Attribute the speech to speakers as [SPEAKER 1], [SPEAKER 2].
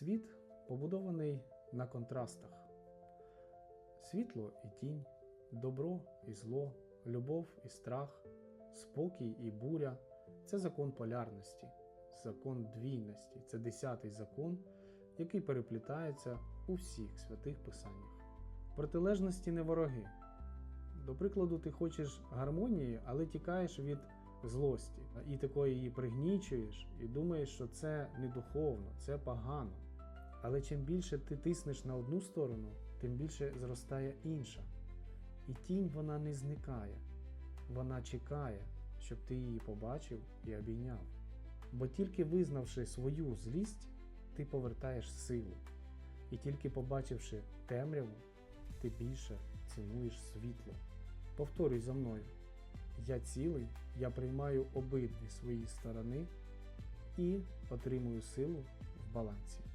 [SPEAKER 1] Світ побудований на контрастах: світло і тінь, добро і зло, любов і страх, спокій і буря це закон полярності, закон двійності, це десятий закон, який переплітається у всіх святих писаннях. Протилежності не вороги. До прикладу, ти хочеш гармонії, але тікаєш від злості і такої її пригнічуєш, і думаєш, що це не духовно, це погано. Але чим більше ти тиснеш на одну сторону, тим більше зростає інша. І тінь вона не зникає, вона чекає, щоб ти її побачив і обійняв. Бо тільки визнавши свою злість, ти повертаєш силу. І тільки побачивши темряву, ти більше цінуєш світло. Повторюй за мною: я цілий, я приймаю обидві свої сторони і отримую силу в балансі.